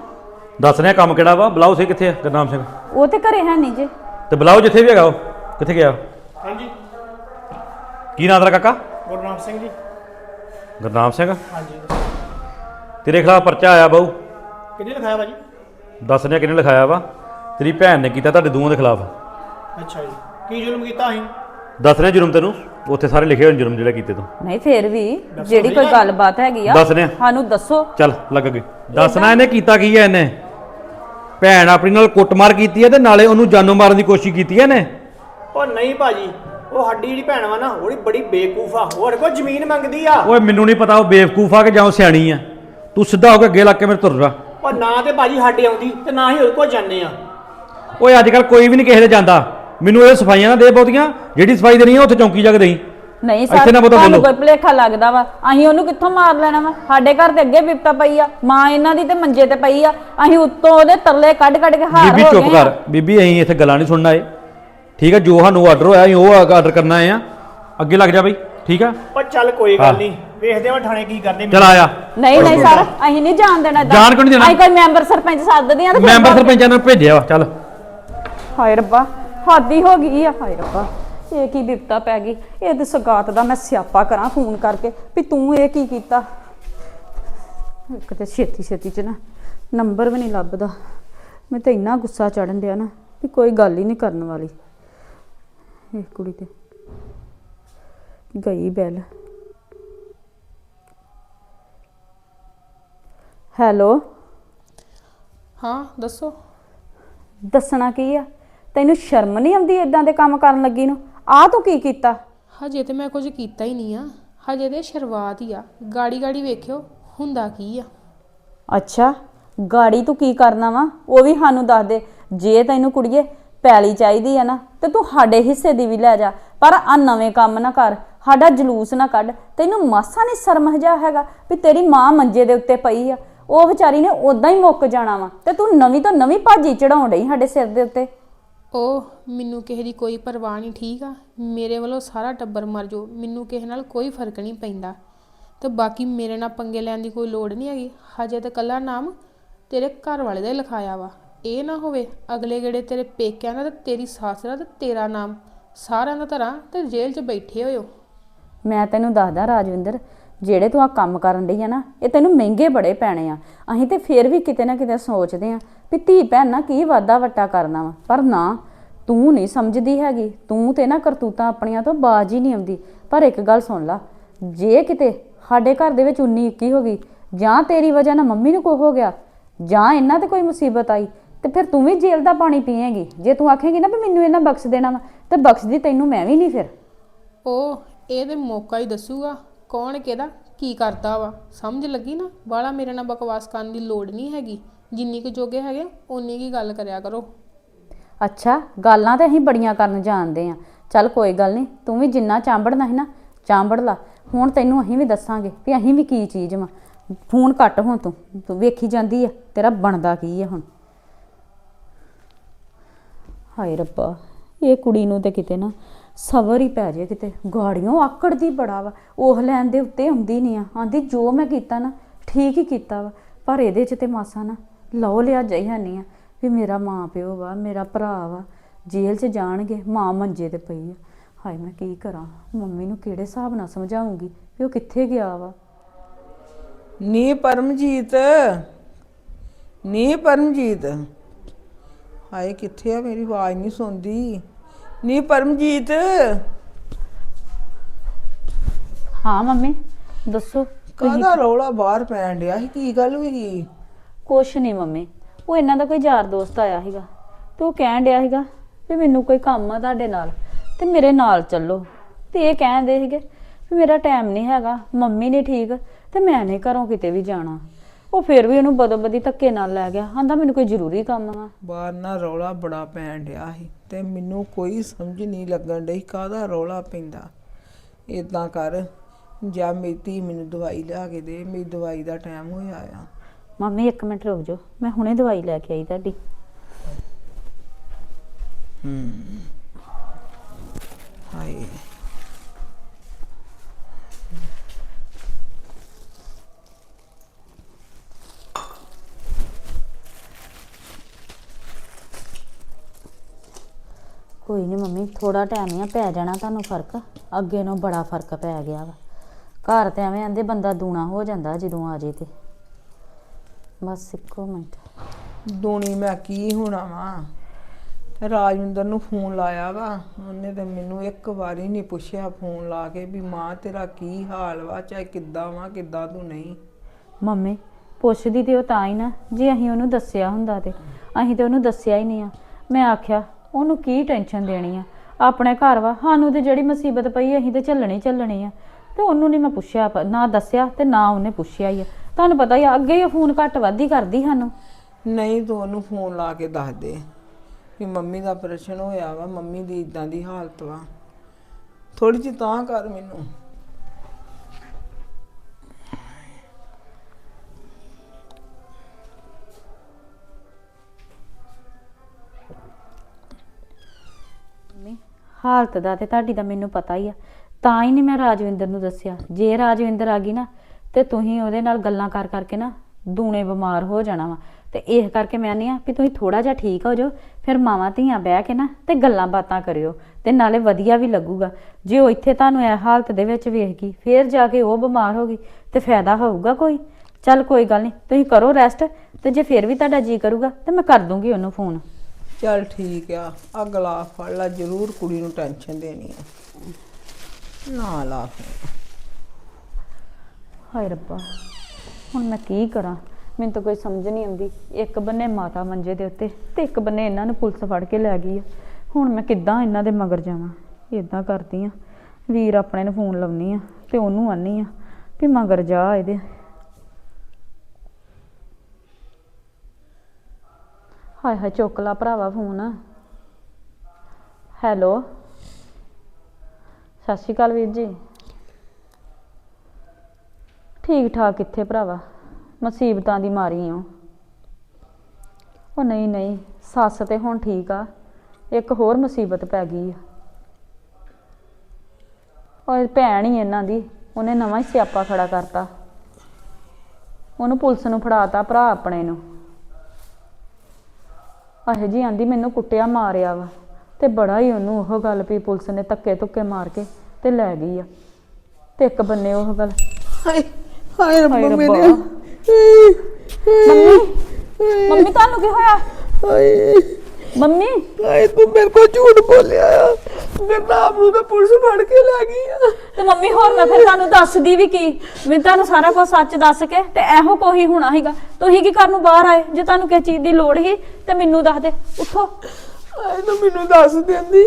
ਦੱਸ ਰਿਹਾ ਕੰਮ ਕਿਹੜਾ ਵਾ ਬੁਲਾਓ ਸੇ ਕਿੱਥੇ ਆ ਗੁਰਨਾਮ ਸਿੰਘ? ਉਹ ਤੇ ਘਰੇ ਹੈ ਨਹੀਂ ਜੇ। ਤੇ ਬੁਲਾਓ ਜਿੱਥੇ ਵੀ ਹੈਗਾ ਉਹ ਕਿੱਥੇ ਗਿਆ ਹਾਂਜੀ। ਕੀ ਨਾਂ ਤੇਰਾ ਕਾਕਾ? ਗੁਰਨਾਮ ਸਿੰਘ ਜੀ। ਗੁਰਨਾਮ ਸਿੰਘ? ਹਾਂਜੀ। ਤੇਰੇ ਖਿਲਾਫ ਪਰਚਾ ਆਇਆ ਬਾਊ। ਕਿਹਨੇ ਲਿਖਾਇਆ ਭਾਜੀ? ਦੱਸ ਰਿਹਾ ਕਿਹਨੇ ਲਿਖਾਇਆ ਵਾ। ਤੇਰੀ ਭੈਣ ਨੇ ਕੀਤਾ ਤੁਹਾਡੇ ਦੋਵਾਂ ਦੇ ਖਿਲਾਫ। ਅੱਛਾ ਜੀ। ਕੀ ਜ਼ੁਲਮ ਕੀਤਾ ਅਸੀਂ? ਦੱਸ ਰਿਹਾ ਜੁਰਮ ਤੈਨੂੰ? ਉੱਥੇ ਸਾਰੇ ਲਿਖੇ ਹੋਏ ਨੇ ਜੁਰਮ ਜਿਹੜੇ ਕੀਤੇ ਤੂੰ। ਨਹੀਂ ਫੇਰ ਵੀ ਜਿਹੜੀ ਕੋਈ ਗੱਲਬਾਤ ਹੈਗੀ ਆ ਦੱਸ ਰਿਹਾ। ਸਾਨੂੰ ਦੱਸੋ। ਚੱਲ ਲੱਗ ਗਈ ਦੱਸਣਾ ਇਹਨੇ ਕੀਤਾ ਕੀ ਹੈ ਇਹਨੇ? ਭੈਣ ਆਪਣੀ ਨਾਲ ਕੁੱਟਮਾਰ ਕੀਤੀ ਹੈ ਤੇ ਨਾਲੇ ਉਹਨੂੰ ਜਾਨੋਂ ਮਾਰਨ ਦੀ ਕੋਸ਼ਿਸ਼ ਕੀਤੀ ਹੈ ਇਹਨੇ? ਉਹ ਨਹੀਂ ਭਾਜੀ ਉਹ ਸਾਡੀ ਜਿਹੜੀ ਭੈਣ ਵਾ ਨਾ ਉਹਦੀ ਬੜੀ ਬੇਕੂਫ ਆ। ਸਾਡੇ ਕੋਲ ਜ਼ਮੀਨ ਮੰਗਦੀ ਆ? ਓਏ ਮੈਨੂੰ ਨਹੀਂ ਪਤਾ ਉਹ ਬੇਵਕੂਫ ਆ ਕਿ ਜਾਂ ਉਹ ਸਿਆਣੀ ਆ। ਤੂੰ ਸਿੱਧਾ ਹੋ ਕੇ ਅੱਗੇ ਲੱਗ ਕੇ ਮੇਰੇ ਤੁਰ ਜਾ ਉਹ ਨਾ ਤੇ ਭਾਜੀ ਸਾਡੇ ਆਉਂਦੀ ਤੇ ਨਾ ਹੀ ਉਹਦੇ ਕੋਲ ਜਾਂਦੇ ਆ। ਓਏ ਅੱਜ ਕੱਲ ਕੋਈ ਵੀ ਨਹੀਂ ਕਿਸੇ ਦੇ ਜਾਂਦਾ। ਮੈਨੂੰ ਇਹ ਸਫਾਈਆਂ ਨਾ ਦੇ ਬਹੁਤੀਆਂ ਜਿਹੜੀ ਸਫ਼ਾਈ ਦੇਣੀ ਆ ਉੱਥੇ ਚੌਂਕੀ ਜਾ ਕੇ ਦੇਈ ਨਹੀਂ ਇੱਥੇ ਸਰ ਨਾ ਬਹੁਤਾ ਤੁਹਾਨੂੰ ਬੋਲੋ। ਕੋਈ ਭੁਲੇਖਾ ਲੱਗਦਾ ਵਾ ਅਸੀਂ ਉਹਨੂੰ ਕਿੱਥੋਂ ਮਾਰ ਲੈਣਾ ਵਾ ਸਾਡੇ ਘਰ ਤੇ ਅੱਗੇ ਵਿਪਤਾ ਪਈ ਆ ਮਾਂ ਇਹਨਾਂ ਦੀ ਤੇ ਮੰਜੇ ਤੇ ਪਈ ਆ ਅਸੀਂ ਉੱਤੋਂ ਉਹਦੇ ਤਰਲੇ ਕੱਢ ਕੱਢ ਕੇ ਹਾਰ ਬੀਬੀ ਹੋ ਚੁੱਪ ਗਏ ਆ। ਕਰ ਬੀਬੀ ਅਸੀਂ ਇੱਥੇ ਗੱਲਾਂ ਨਹੀਂ ਸੁਣਨਾ ਏ ਠੀਕ ਆ ਜੋ ਸਾਨੂੰ ਆਰਡਰ ਹੋਇਆ ਅਸੀਂ ਉਹ ਆਰਡਰ ਕਰਨਾ ਆ ਅੱਗੇ ਲੱਗ ਜਾ ਬਈ ਠੀਕ ਆ ਪਰ ਚੱਲ ਕੋਈ ਹਾਂ। ਗੱਲ ਨਹੀਂ ਵੇਖਦੇ ਆ ਥਾਣੇ ਕੀ ਕਰਦੇ ਚਲ ਆਇਆ ਨਹੀਂ ਨਹੀਂ ਸਰ ਅਸੀਂ ਨਹੀਂ ਜਾਣ ਦੇਣਾ ਏਦਾਂ। ਜਾਣ ਕਿਉਂ ਨਹੀਂ ਦੇਣਾ? ਅਸੀਂ ਕੋਈ ਮੈਂਬਰ ਸਰਪੰਚ ਸੱਦਦੇ ਆ ਤੇ ਫਿਰ ਮੈਂਬਰ ਸਰਪੰਚਾਂ ਨੇ ਭੇਜਿਆ ਵਾ ਚੱਲ ਹਾਏ ਰੱਬਾ ਹਾਦੀ ਹੋ ਗਈ ਆ। ਹਾਏ ਰੱਬਾ ਇਹ ਕੀ ਬਿਪਤਾ ਪੈ ਗਈ? ਇਹ ਤੇ ਸਗਾਤ ਦਾ ਮੈਂ ਸਿਆਪਾ ਕਰਾਂ ਫੋਨ ਕਰਕੇ ਵੀ ਤੂੰ ਇਹ ਕੀ ਕੀਤਾ? ਇੱਕ ਤੇ ਛੇਤੀ ਛੇਤੀ ਚ ਨਾ ਨੰਬਰ ਵੀ ਨਹੀਂ ਲੱਭਦਾ। ਮੈਂ ਤਾਂ ਇੰਨਾ ਗੁੱਸਾ ਚੜਨ ਦਿਆ ਨਾ ਵੀ ਕੋਈ ਗੱਲ ਹੀ ਨਹੀਂ ਕਰਨ ਵਾਲੀ। ਇਹ ਕੁੜੀ ਤੇ ਗਈ ਬੈਲ। ਹੈਲੋ? ਹਾਂ ਦੱਸੋ। ਦੱਸਣਾ ਕੀ ਆ? ਤੈਨੂੰ ਸ਼ਰਮ ਨਹੀਂ ਆਉਂਦੀ ਇਦਾਂ ਦੇ ਕੰਮ ਕਰਨ ਲੱਗੀ ਨੂੰ? ਆ ਤੂੰ ਕੀ ਕੀਤਾ? ਹਜੇ ਤੇ ਮੈਂ ਕੁਝ ਕੀਤਾ ਹੀ ਨਹੀਂ ਆ। ਹਜੇ ਤੇ ਸ਼ੁਰੂਆਤ ਹੀ ਆ। ਗਾੜੀ ਗਾੜੀ ਵੇਖਿਓ ਹੁੰਦਾ ਕੀ ਆ। ਅੱਛਾ ਗਾੜੀ ਤੂੰ ਕੀ ਕਰਨਾ ਵਾ? ਉਹ ਵੀ ਸਾਨੂੰ ਦੱਸ ਦੇ। ਜੇ ਤੈਨੂੰ ਕੁੜੀਏ ਪੈਲੀ ਚਾਹੀਦੀ ਆ ਨਾ ਤੇ ਤੂੰ ਸਾਡੇ ਹਿੱਸੇ ਦੀ ਵੀ ਲੈ ਜਾ। ਪਰ ਆ ਨਵੇਂ ਕੰਮ ਨਾ ਕਰ। ਸਾਡਾ ਜਲੂਸ ਨਾ ਕੱਢ। ਤੈਨੂੰ ਮਾਸਾ ਨਹੀਂ ਸ਼ਰਮ ਹਜਾ ਹੈਗਾ ਵੀ ਤੇਰੀ ਮਾਂ ਮੰਜੇ ਦੇ ਉੱਤੇ ਪਈ ਆ। ਉਹ ਵਿਚਾਰੀ ਨੇ ਉਦਾਂ ਹੀ ਮੁੱਕ ਜਾਣਾ ਵਾ। ਤੇ ਤੂੰ ਨਵੀਂ ਤੋਂ ਨਵੀਂ ਭਾਜੀ ਚੜਾਉਣ ਡਈ ਸਾਡੇ ਸਿਰ ਦੇ ਉੱਤੇ। ਉਹ ਮੈਨੂੰ ਕਿਸੇ ਦੀ ਕੋਈ ਪਰਵਾਹ ਨਹੀਂ, ਠੀਕ ਆ? ਮੇਰੇ ਵੱਲੋਂ ਸਾਰਾ ਟੱਬਰ ਮਰ ਜਾਓ। ਮੈਨੂੰ ਕਿਸੇ ਨਾਲ ਕੋਈ ਫ਼ਰਕ ਨਹੀਂ ਪੈਂਦਾ। ਤੇ ਬਾਕੀ ਮੇਰੇ ਨਾਲ ਪੰਗੇ ਲੈਣ ਦੀ ਕੋਈ ਲੋੜ ਨਹੀਂ ਹੈਗੀ। ਹਜੇ ਤੇ ਇਕੱਲਾ ਨਾਮ ਤੇਰੇ ਘਰ ਵਾਲੇ ਦਾ ਹੀ ਲਿਖਾਇਆ ਵਾ। ਇਹ ਨਾ ਹੋਵੇ ਅਗਲੇ ਗੇੜੇ ਤੇਰੇ ਪੇਕਿਆਂ ਦਾ ਤੇ ਤੇਰੀ ਸੱਸ ਦਾ ਤੇ ਤੇਰਾ ਨਾਮ ਸਾਰਿਆਂ ਦਾ ਤਰ੍ਹਾਂ ਤੇ ਜੇਲ੍ਹ 'ਚ ਬੈਠੇ ਹੋਇਓ। ਮੈਂ ਤੈਨੂੰ ਦੱਸਦਾ ਰਾਜਵਿੰਦਰ, ਜਿਹੜੇ ਤੂੰ ਆ ਕੰਮ ਕਰਨ ਡਈ ਆ ਨਾ, ਇਹ ਤੈਨੂੰ ਮਹਿੰਗੇ ਬੜੇ ਪੈਣੇ ਆ। ਅਸੀਂ ਤੇ ਫੇਰ ਵੀ ਕਿਤੇ ਨਾ ਕਿਤੇ ਸੋਚਦੇ ਆ ਵੀ ਧੀ ਭੈਣ ਨਾਲ ਕੀ ਵਾਧਾ ਵਟਾ ਕਰਨਾ ਵਾ? ਪਰ ਨਾ, ਤੂੰ ਨਹੀਂ ਸਮਝਦੀ ਹੈਗੀ। ਤੂੰ ਤੇ ਨਾ ਕਰਤੂਤਾਂ ਆਪਣੀਆਂ ਤੋਂ ਬਾਜ ਹੀ ਨਹੀਂ ਆਉਂਦੀ। ਪਰ ਇੱਕ ਗੱਲ ਸੁਣ ਲਾ, ਜੇ ਕਿਤੇ ਸਾਡੇ ਘਰ ਦੇ ਵਿੱਚ 19 21 ਹੋ ਗਈ, ਜਾਂ ਤੇਰੀ ਵਜ੍ਹਾ ਨਾਲ ਮੰਮੀ ਨੂੰ ਕੋਈ ਹੋ ਗਿਆ, ਜਾਂ ਇਹਨਾਂ ਤੇ ਕੋਈ ਮੁਸੀਬਤ ਆਈ, ਤੇ ਫਿਰ ਤੂੰ ਵੀ ਜੇਲ੍ਹ ਦਾ ਪਾਣੀ ਪੀਏਂਗੀ। ਜੇ ਤੂੰ ਆਖੇਂਗੀ ਨਾ ਵੀ ਮੈਨੂੰ ਇਹਨਾਂ ਬਖਸ਼ ਦੇਣਾ ਵਾ, ਤੇ ਬਖਸ਼ਦੀ ਤੈਨੂੰ ਮੈਂ ਵੀ ਨਹੀਂ ਫਿਰ। ਉਹ ਇਹਦੇ ਮੌਕਾ ਹੀ ਦੱਸੂਗਾ। ਕੌਣ ਕਿਹਦਾ, ਕੀ ਕਰਦਾ ਵਾ? ਸਮਝ ਲੱਗੀ ਨਾ? ਬਾਲਾ ਮੇਰੇ ਨਾਲ ਬਕਵਾਸ ਕਰਨ ਦੀ ਲੋੜ ਨਹੀਂ ਹੈਗੀ। ਜਿੰਨੀ ਕੁ ਜੋਗੇ ਹੈਗੇ ਉਨੀ ਕੀ ਗੱਲ ਕਰਿਆ ਕਰੋ। ਅੱਛਾ, ਗੱਲਾਂ ਤੇ ਅਸੀਂ ਬੜੀਆਂ ਕਰਨ ਜਾਣਦੇ ਆ ਚੱਲ ਕੋਈ ਗੱਲ ਨਹੀਂ, ਤੂੰ ਵੀ ਜਿੰਨਾ ਚਾਂਬੜਨਾ ਹੈ ਨਾ, ਚਾਂਬੜ ਲਾ। ਹੁਣ ਤੈਨੂੰ ਅਸੀਂ ਵੀ ਦੱਸਾਂਗੇ ਵੀ ਅਸੀਂ ਵੀ ਕੀ ਚੀਜ਼ ਵਾ। ਫੋਨ ਕੱਟ ਹੁਣ ਤੂੰ ਤੂੰ ਵੇਖੀ ਜਾਂਦੀ ਆ, ਤੇਰਾ ਬਣਦਾ ਕੀ ਆ ਹੁਣ। ਹਾਏ ਰੱਬਾ, ਇਹ ਕੁੜੀ ਨੂੰ ਤੇ ਕਿਤੇ ਨਾ ਸਬਰ ਹੀ ਪੈ ਜੇ ਕਿਤੇ। ਗਾੜੀਆਂ ਆਕੜਦੀ ਬੜਾ ਵਾ, ਉਹ ਲੈਣ ਦੇ ਉੱਤੇ ਆਉਂਦੀ ਨਹੀਂ ਆ। ਆਂਦੀ ਜੋ ਮੈਂ ਕੀਤਾ ਨਾ, ਠੀਕ ਹੀ ਕੀਤਾ ਵਾ। ਪਰ ਇਹਦੇ 'ਚ ਤੇ ਮਾਸਾ ਨਾ ਲਓ ਲਿਆ ਜਾਈ ਨਹੀਂ ਆ। ਵੀ ਮੇਰਾ ਮਾਂ ਪਿਓ ਵਾ ਮੇਰਾ ਭਰਾ ਵਾ ਜੇਲ੍ਹ 'ਚ ਜਾਣਗੇ ਮਾਂ ਮੰਜੇ ਤੇ ਪਈ ਆ। ਹਾਏ ਮੈਂ ਕੀ ਕਰਾਂ? ਮੰਮੀ ਨੂੰ ਕਿਹੜੇ ਹਿਸਾਬ ਨਾਲ ਸਮਝਾਉਂਗੀ ਵੀ ਉਹ ਕਿੱਥੇ ਗਿਆ ਵਾ? ਨੀ ਪਰਮਜੀਤ ਨੀ ਪਰਮਜੀਤ। ਹਾਏ ਕਿੱਥੇ ਆ ਮੇਰੀ ਆਵਾਜ਼? ਨਹੀਂ ਸੁਣਦੀ। ਨੀ ਪਰਮਜੀਤ। ਹਾਂ ਮੰਮੀ ਦੱਸੋ ਕਾਹਦਾ ਰੌਲਾ ਬਾਹਰ ਪੈਣ ਡਿਆ ਸੀ? ਕੀ ਗੱਲ ਹੋਈ? ਕੁਛ ਨਹੀਂ ਮੰਮੀ, ਉਹ ਇਹਨਾਂ ਦਾ ਕੋਈ ਯਾਰ ਦੋਸਤ ਆਇਆ ਸੀਗਾ, ਤੇ ਉਹ ਕਹਿਣ ਡਿਆ ਸੀਗਾ ਵੀ ਮੈਨੂੰ ਕੋਈ ਕੰਮ ਆ ਤੁਹਾਡੇ ਨਾਲ, ਤੇ ਮੇਰੇ ਨਾਲ ਚੱਲੋ। ਤੇ ਇਹ ਕਹਿੰਦੇ ਸੀਗੇ ਵੀ ਮੇਰਾ ਟਾਈਮ ਨਹੀਂ ਹੈਗਾ, ਮੰਮੀ ਨਹੀਂ ਠੀਕ, ਤੇ ਮੈਂ ਨਹੀਂ ਘਰੋਂ ਕਿਤੇ ਵੀ ਜਾਣਾ। ਉਹ ਫਿਰ ਵੀ ਉਹਨੂੰ ਬਦੋ ਬਦੀ ਧੱਕੇ ਨਾਲ ਲੈ ਗਿਆ, ਆਂਦਾ ਮੈਨੂੰ ਕੋਈ ਜ਼ਰੂਰੀ ਕੰਮ ਆ। ਬਾਹਰ ਨਾ ਰੌਲਾ ਬੜਾ ਪੈਣ ਡਿਆ ਸੀ, ਤੇ ਮੈਨੂੰ ਕੋਈ ਸਮਝ ਨਹੀਂ ਲੱਗਣ ਡਈ ਕਾਹਦਾ ਰੌਲਾ ਪੈਂਦਾ। ਇਦਾਂ ਕਰ, ਜਾਂ ਮੇਰੀ ਧੀ ਮੈਨੂੰ ਦਵਾਈ ਲਿਆ ਕੇ ਦੇ, ਮੇਰੀ ਦਵਾਈ ਦਾ ਟਾਈਮ ਹੋਇਆ ਆ। ਮੰਮੀ ਇੱਕ ਮਿੰਟ ਰੁਕ ਜਾਓ। ਮੈਂ ਹੁਣੇ ਦਵਾਈ ਲੈ ਕੇ ਆਈ ਤੁਹਾਡੀ। ਹਾਏ। ਕੋਈ ਨਹੀਂ ਮੰਮੀ ਥੋੜਾ ਟਾਈਮ ਹੀ ਆ ਪੈ ਜਾਣਾ ਤੁਹਾਨੂੰ ਫ਼ਰਕ। ਅੱਗੇ ਨੂੰ ਬੜਾ ਫ਼ਰਕ ਪੈ ਗਿਆ ਵਾ। ਘਰ ਤੇ ਐਵੇਂ ਆਂਦੇ ਬੰਦਾ ਦੂਣਾ ਹੋ ਜਾਂਦਾ ਜਦੋਂ ਆ ਜੇ ਤੇ। ਬਸ ਇੱਕੋ ਮਿੰਟ। ਦੂਣੀ ਮੈਂ ਕੀ ਹੋਣਾ ਵਾ? ਰਾਜਵਿੰਦਰ ਨੂੰ ਫੋਨ ਲਾਇਆ ਵਾ। ਉਹਨੇ ਤੇ ਮੈਨੂੰ ਇੱਕ ਵਾਰੀ ਨਹੀਂ ਪੁੱਛਿਆ ਫੋਨ ਲਾ ਕੇ ਵੀ ਮਾਂ ਤੇਰਾ ਕੀ ਹਾਲ ਵਾ? ਚਾਹੇ ਕਿੱਦਾਂ ਵਾ ਕਿੱਦਾਂ ਤੂੰ ਨਹੀਂ? ਮੰਮੀ ਪੁੱਛਦੀ ਤੇ ਉਹ ਤਾਂ ਹੀ ਨਾ ਜੇ ਅਸੀਂ ਉਹਨੂੰ ਦੱਸਿਆ ਹੁੰਦਾ ਤੇ। ਅਸੀਂ ਤੇ ਉਹਨੂੰ ਦੱਸਿਆ ਹੀ ਨਹੀਂ ਆ। ਮੈਂ ਆਖਿਆ ਉਹਨੂੰ ਕੀ ਟੈਨਸ਼ਨ ਦੇਣੀ ਆ? ਆਪਣੇ ਘਰ ਵਾ। ਸਾਨੂੰ ਤੇ ਜਿਹੜੀ ਮੁਸੀਬਤ ਪਈ ਅਸੀਂ ਤੇ ਝੱਲਣੀ ਝੱਲਣੀ ਆ। ਤੇ ਉਹਨੂੰ ਨਹੀਂ ਮੈਂ ਪੁੱਛਿਆ ਨਾ ਦੱਸਿਆ ਤੇ ਨਾ ਉਹਨੇ ਪੁੱਛਿਆ ਹੀ ਆ। ਤੁਹਾਨੂੰ ਪਤਾ ਹੀ ਆ ਅੱਗੇ ਹੀ ਫੋਨ ਘੱਟ ਵੱਧ ਹੀ ਕਰਦੀ ਸਾਨੂੰ। ਨਹੀਂ ਤੂੰ ਉਹਨੂੰ ਫੋਨ ਲਾ ਕੇ ਦੱਸ ਦੇ ਵੀ ਮੰਮੀ ਦਾ ਆਪਰੇਸ਼ਨ ਹੋਇਆ ਵਾ ਮੰਮੀ ਦੀ ਇਦਾਂ ਦੀ ਹਾਲਤ ਵਾ। ਥੋੜੀ ਜਿਹੀ ਤਾਂ ਕਰ ਮੈਨੂੰ। ਮੰਮੀ ਹਾਲਤ ਦਾ ਤੇ ਤੁਹਾਡੀ ਦਾ ਮੈਨੂੰ ਪਤਾ ਹੀ ਆ। ਤਾਂ ਹੀ ਨਹੀਂ ਮੈਂ ਰਾਜਵਿੰਦਰ ਨੂੰ ਦੱਸਿਆ। ਜੇ ਰਾਜਵਿੰਦਰ ਆ ਗਈ ਨਾ ਤੇ ਤੁਸੀਂ ਉਹਦੇ ਨਾਲ ਗੱਲਾਂ ਕਰ ਕਰਕੇ ਨਾ ਦੂਣੇ ਬਿਮਾਰ ਹੋ ਜਾਣਾ ਵਾ। ਤੇ ਇਹ ਕਰਕੇ ਮੈਂ ਨਹੀਂ ਆ ਵੀ ਤੁਸੀਂ ਥੋੜਾ ਜਿਹਾ ਠੀਕ ਹੋ ਜਾਓ, ਫਿਰ ਮਾਵਾਂ ਧੀਆਂ ਬਹਿ ਕੇ ਨਾ ਤੇ ਗੱਲਾਂ ਬਾਤਾਂ ਕਰਿਓ ਤੇ ਨਾਲੇ ਵਧੀਆ ਵੀ ਲੱਗੂਗਾ। ਜੇ ਉਹ ਇੱਥੇ ਤੁਹਾਨੂੰ ਇਹ ਹਾਲਤ ਦੇ ਵਿੱਚ ਵੇਖ ਗਈ, ਫਿਰ ਜਾ ਕੇ ਉਹ ਬਿਮਾਰ ਹੋ ਗਈ ਤੇ ਫਾਇਦਾ ਹੋਊਗਾ ਕੋਈ? ਚੱਲ ਕੋਈ ਗੱਲ ਨਹੀਂ, ਤੁਸੀਂ ਕਰੋ ਰੈਸਟ ਤੇ ਜੇ ਫਿਰ ਵੀ ਤੁਹਾਡਾ ਜੀ ਕਰੂਗਾ ਤੇ ਮੈਂ ਕਰ ਦੂੰਗੀ ਉਹਨੂੰ ਫੋਨ ਚੱਲ ਠੀਕ ਆ ਆ ਗਲਾਸ ਫੜ ਲੈ, ਜ਼ਰੂਰ ਕੁੜੀ ਨੂੰ ਟੈਨਸ਼ਨ ਦੇਣੀ ਆ। ਨਾ ਲਾ ਫੋਨ। ਹਾਏ ਰੱਬਾ, ਹੁਣ ਮੈਂ ਕੀ ਕਰਾਂ? ਮੈਨੂੰ ਤਾਂ ਕੋਈ ਸਮਝ ਨਹੀਂ ਆਉਂਦੀ। ਇੱਕ ਬੰਨੇ ਮਾਤਾ ਮੰਜੇ ਦੇ ਉੱਤੇ ਤੇ ਇੱਕ ਬੰਨੇ ਇਹਨਾਂ ਨੂੰ ਪੁਲਿਸ ਫੜ ਕੇ ਲੈ ਗਈ ਆ। ਹੁਣ ਮੈਂ ਕਿੱਦਾਂ ਇਹਨਾਂ ਦੇ ਮਗਰ ਜਾਵਾਂ? ਇਦਾਂ ਕਰਦੀ ਆ। ਵੀਰ ਆਪਣੇ ਨੂੰ ਫੋਨ ਲਾਉਣੀ ਆ ਤੇ ਉਹਨੂੰ ਆਨੀ ਆ ਵੀ ਮਗਰ ਜਾ ਇਹਦੇ। ਹਾਏ ਹਾਏ, ਚੁੱਕ ਲਾ ਭਰਾਵਾ ਫੋਨ। ਹੈਲੋ? ਸਤਿ ਸ਼੍ਰੀ ਅਕਾਲ ਵੀਰ ਜੀ। ਠੀਕ ਠਾਕ ਕਿੱਥੇ ਭਰਾਵਾ। ਮੁਸੀਬਤਾਂ ਦੀ ਮਾਰੀ ਆ। ਉਹ ਨਹੀਂ ਨਹੀਂ, ਸੱਸ ਤੇ ਹੁਣ ਠੀਕ ਆ। ਇੱਕ ਹੋਰ ਮੁਸੀਬਤ ਪੈ ਗਈ ਆ। ਉਹ ਭੈਣ ਹੀ ਇਹਨਾਂ ਦੀ। ਉਹਨੇ ਨਵਾਂ ਹੀ ਸਿਆਪਾ ਖੜਾ ਕਰਤਾ। ਉਹਨੂੰ ਪੁਲਿਸ ਨੂੰ ਫੜਾਤਾ ਭਰਾ ਆਪਣੇ ਨੂੰ। ਆਹੇ ਜੀ ਆਂਦੀ ਮੈਨੂੰ ਕੁੱਟਿਆ, ਮਾਰਿਆ ਵਾ। ਤੇ ਬੜਾ ਹੀ ਉਹਨੂੰ ਉਹ ਗੱਲ ਵੀ ਪੁਲਿਸ ਨੇ ਧੱਕੇ ਧੁੱਕੇ ਮਾਰ ਕੇ ਤੇ ਲੈ ਗਈ ਆ। ਤੇ ਇੱਕ ਬੰਨੇ ਉਹ ਗੱਲ। ਹਾਏ। ਹਾਏ ਰੱਬਾ ਹਾਏ ਰੱਬਾ। ਮੇਰੇ। ਮੰਮੀ ਮੰਮੀ ਤੁਹਾਨੂੰ ਕੀ ਹੋਇਆ? ਹਾਏ। ਮੰਮੀ। ਹਾਏ ਤੂੰ ਮੇਰੇ ਕੋਲ ਝੂਠ ਬੋਲਿਆ ਆ। ਮੇਰੇ ਨਾਮ ਨੂੰ ਤਾਂ ਪੁਲਿਸ ਫੜ ਕੇ ਲੈ ਗਈ ਆ। ਤੇ ਮੰਮੀ ਹੋਰ ਮੈਂ ਫਿਰ ਤੁਹਾਨੂੰ ਦੱਸਦੀ ਵੀ ਕੀ। ਮੈਂ ਤੁਹਾਨੂੰ ਸਾਰਾ ਕੁਝ ਸੱਚ ਦੱਸ ਕੇ ਤੇ ਇਹੋ ਕੋਈ ਹੋਣਾ ਸੀਗਾ। ਤੁਸੀਂ ਕੀ ਕਰਨ ਨੂੰ ਬਾਹਰ ਆਏ? ਜੇ ਤੁਹਾਨੂੰ ਕਿਸੇ ਚੀਜ਼ ਦੀ ਲੋੜ ਸੀ ਤੇ ਮੈਨੂੰ ਦੱਸ ਦੇ। ਉੱਠੋ। ਹਾਏ ਤੂੰ ਮੈਨੂੰ ਦੱਸ ਦਿੰਦੀ।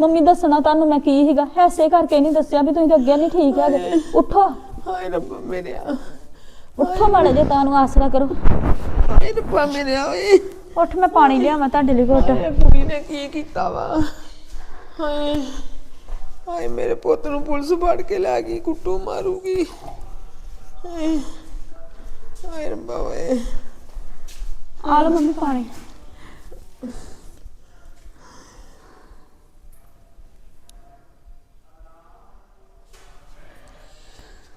ਮੰਮੀ ਦੱਸਣਾ ਤੁਹਾਨੂੰ ਮੈਂ ਕੀ ਸੀਗਾ। ਐਸੇ ਕਰਕੇ ਨਹੀਂ ਦੱਸਿਆ ਵੀ ਤੁਸੀਂ ਤਾਂ ਅੱਗੇ ਨਹੀਂ ਠੀਕ ਹੈਗੇ। ਉੱਠੋ। ਹਾਏ ਰੱਬਾ ਮੇਰੇ ਉੱਠੋ ਮਾੜੇ ਜੇ ਤੁਹਾਨੂੰ ਆਸਰਾ ਕਰੋ। ਹਾਏ ਰੱਬਾ ਮੇਰੇ ਓਏ। ਉੱਠ ਮੈਂ ਪਾਣੀ ਲਿਆਵਾਂ ਤੁਹਾਡੇ ਲਈ ਘੁੱਟ। ਕੁੜੀ ਨੇ ਕੀ ਕੀਤਾ ਵਾ? ਹਾਏ ਹਾਏ ਮੇਰੇ ਪੁੱਤ ਨੂੰ ਪੁਲਿਸ ਫੜ ਕੇ ਲੈ ਗਈ ਕੁੱਟੂ ਮਾਰੂਗੀ। ਹਾਏ ਹਾਏ ਰੱਬਾ ਓਏ। ਆ ਲਓ ਮੰਮੀ ਪਾਣੀ।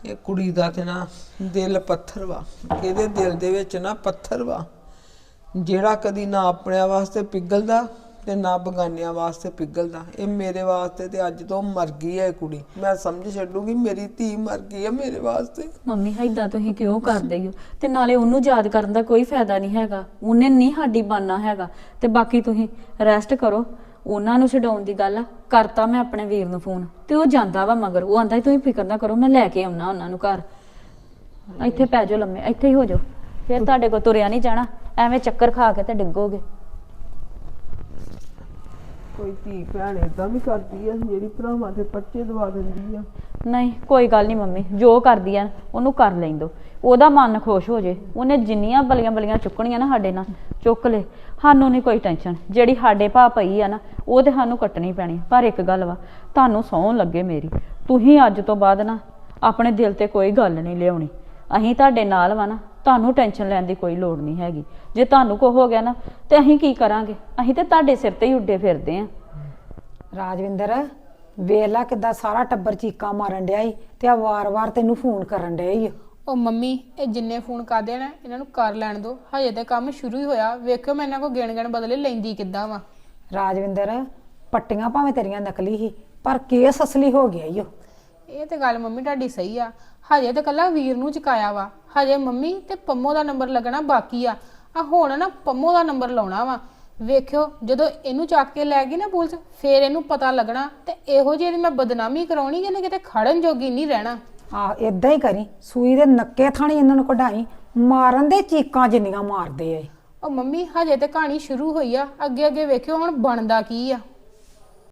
ਇਹ ਕੁੜੀ ਦਾ ਤੇ ਨਾ ਦਿਲ ਪੱਥਰ ਵਾ। ਇਹਦੇ ਦਿਲ ਦੇ ਵਿੱਚ ਨਾ ਪੱਥਰ ਵਾ? ਜਿਹੜਾ ਕਦੀ ਨਾ ਆਪਣਿਆਂ ਵਾਸਤੇ ਪਿਘਲਦਾ ਤੇ ਨਾ ਬਗਾਨਿਆਂ ਵਾਸਤੇ ਪਿਘਲਦਾ। ਇਹ ਮੇਰੇ ਵਾਸਤੇ ਤੇ ਅੱਜ ਤੋਂ ਮਰ ਗਈ ਹੈ ਇਹ ਕੁੜੀ। ਮੈਂ ਸਮਝ ਛੱਡੂਗੀ, ਮੇਰੀ ਧੀ ਮਰ ਗਈ ਹੈ ਮੇਰੇ ਵਾਸਤੇ। ਮੰਮੀ, ਏਦਾਂ ਤੁਸੀਂ ਕਿਉਂ ਕਰਦੇ ਹੋ? ਤੇ ਨਾਲੇ ਉਹਨੂੰ ਯਾਦ ਕਰਨ ਦਾ ਕੋਈ ਫਾਇਦਾ ਨਹੀਂ ਹੈਗਾ। ਉਹਨੇ ਨਹੀਂ ਸਾਡੀ ਬਾਨਾ ਹੈਗਾ। ਤੇ ਬਾਕੀ ਤੁਸੀਂ ਰੈਸਟ ਕਰੋ। ਉਹਨਾਂ ਨੂੰ ਛਡਾਉਣ ਦੀ ਗੱਲ ਆ। ਕਰਤਾ ਮੈਂ ਆਪਣੇ ਵੀਰ ਨੂੰ ਫੋਨ। ਤੇ ਉਹ ਜਾਂਦਾ ਵਾ ਮਗਰ। ਉਹ ਆਂਦਾ ਤੁਸੀਂ ਫਿਕਰ ਨਾ ਕਰੋ ਮੈਂ ਲੈ ਕੇ ਆਉਣਾ ਉਹਨਾਂ ਨੂੰ ਘਰ। ਇੱਥੇ ਪੈ ਜਾਓ ਲੰਮੇ ਇੱਥੇ ਹੀ ਹੋ ਜਾਓ। ਫਿਰ ਤੁਹਾਡੇ ਕੋਲ ਤੁਰਿਆ ਨਹੀਂ ਜਾਣਾ। ਐਵੇਂ ਚੱਕਰ ਖਾ ਕੇ ਤੇ ਡਿੱਗੋਗੇ। ਕੋਈ ਧੀ ਭੈਣ ਏਦਾਂ ਵੀ ਕਰਦੀ ਆ ਜਿਹੜੀ ਭਰਾਵਾਂ ਦੇ ਪੱਚੇ ਦਵਾ ਦਿੰਦੀ ਆ। ਨਹੀਂ ਕੋਈ ਗੱਲ ਨਹੀਂ ਮੰਮੀ। ਜੋ ਕਰਦੀ ਆ ਉਹਨੂੰ ਕਰ ਲੈਣ ਦੋ ਉਹਦਾ ਮਨ ਖੁਸ਼ ਹੋ ਜੇ। ਉਹਨੇ ਜਿੰਨੀਆਂ ਬਲੀਆਂ ਬਲੀਆਂ ਚੁੱਕਣੀਆਂ ਨਾ ਸਾਡੇ ਨਾਲ, ਚੁੱਕ ਲੈ। ਸਾਨੂੰ ਨਹੀਂ ਕੋਈ ਟੈਨਸ਼ਨ ਜਿਹੜੀ ਸਾਡੇ ਭਾ ਪਈ ਆ ਨਾ, ਉਹ ਤੇ ਸਾਨੂੰ ਕੱਟਣੀ ਪੈਣੀ ਪਰ ਇੱਕ ਗੱਲ ਵਾ, ਤੁਹਾਨੂੰ ਸੌਂ ਲੱਗੇ ਮੇਰੀ। ਤੁਸੀਂ ਅੱਜ ਤੋਂ ਬਾਅਦ ਨਾ, ਆਪਣੇ ਦਿਲ ਤੇ ਕੋਈ ਗੱਲ ਨਹੀਂ ਲਿਆਉਣੀ। ਅਸੀਂ ਤੁਹਾਡੇ ਨਾਲ ਵਾ ਨਾ, ਤੁਹਾਨੂੰ ਟੈਨਸ਼ਨ ਲੈਣ ਦੀ ਕੋਈ ਲੋੜ ਨਹੀਂ ਹੈਗੀ। ਜੇ ਤੁਹਾਨੂੰ ਕੋ ਹੋ ਗਿਆ ਨਾ, ਤੇ ਅਸੀਂ ਕੀ ਕਰਾਂਗੇ? ਅਸੀਂ ਤੇ ਤੁਹਾਡੇ ਸਿਰ ਤੇ ਹੀ ਉੱਡੇ ਫਿਰਦੇ ਆਂ। ਰਾਜਵਿੰਦਰ, ਵੇਖ ਲੈ ਕਿੱਦਾਂ ਸਾਰਾ ਟੱਬਰ ਚੀਕਾਂ ਮਾਰਨ ਡਿਆ ਈ, ਤੇ ਆ ਵਾਰ-ਵਾਰ ਤੈਨੂੰ ਫੋਨ ਕਰਨ ਡਿਆ ਈ ਓ। ਉਹ ਮੰਮੀ ਇਹ ਜਿੰਨੇ ਫੋਨ ਕਰਦੇ ਨਾ ਇਹਨਾਂ ਨੂੰ ਕਰ ਲੈਣ ਦਿਓ। ਹਜੇ ਤੇ ਕੰਮ ਸ਼ੁਰੂ ਹੀ ਹੋਇਆ। ਵੇਖਿਓ ਮੈਂ ਇਹਨਾਂ ਕੋ ਗਿਣ ਗਿਣ ਬਦਲੇ ਲੈਂਦੀ ਕਿੱਦਾਂ ਵਾ। ਰਾਜਵਿੰਦਰ ਪੱਟੀਆਂ ਭਾਵੇਂ ਤੇਰੀਆਂ ਨਕਲੀ ਸੀ ਪਰ ਕੇਸ ਅਸਲੀ ਹੋ ਗਿਆ ਈ ਓ। ਇਹ ਤੇ ਗੱਲ ਮੰਮੀ ਤੁਹਾਡੀ ਸਹੀ ਆ। ਹਜੇ ਤੇ ਕੱਲਾ ਵੀਰ ਨੂੰ ਚੁਕਾਇਆ ਵਾ। ਹਜੇ ਮੰਮੀ ਤੇ ਪੰਮੋ ਦਾ ਨੰਬਰ ਲੱਗਣਾ ਬਾਕੀ ਆ। ਆ ਹੁਣ ਨਾ ਪੰਮੋ ਦਾ ਨੰਬਰ ਲਾਉਣਾ ਵਾ। ਵੇਖਿਓ ਜਦੋਂ ਇਹਨੂੰ ਚੱਕ ਕੇ ਲੈ ਗਈ ਨਾ ਪੁਲਿਸ ਫੇਰ ਇਹਨੂੰ ਪਤਾ ਲੱਗਣਾ। ਤੇ ਇਹੋ ਜਿਹੀ ਮੈਂ ਬਦਨਾਮੀ ਕਰਾਉਣੀ ਕਿ ਇਹਨੇ ਕਿਤੇ ਖੜਨ ਜੋਗੀ ਨਹੀਂ ਰਹਿਣਾ। ਆ ਇਦਾਂ ਹੀ ਕਰੀ। ਸੂਈ ਦੇ ਨੱਕੇ ਥਾਣੀ ਇਹਨਾਂ ਨੂੰ ਕਢਾਈ। ਮਾਰਨ ਦੇ ਚੀਕਾਂ ਜਿੰਨੀਆਂ ਮਾਰਦੇ ਆ ਇਹ। ਉਹ ਮੰਮੀ, ਹਜੇ ਤੇ ਕਹਾਣੀ ਸ਼ੁਰੂ ਹੋਈ ਆ। ਅੱਗੇ ਅੱਗੇ ਵੇਖਿਓ, ਹੁਣ ਬਣਦਾ ਕੀ ਆ।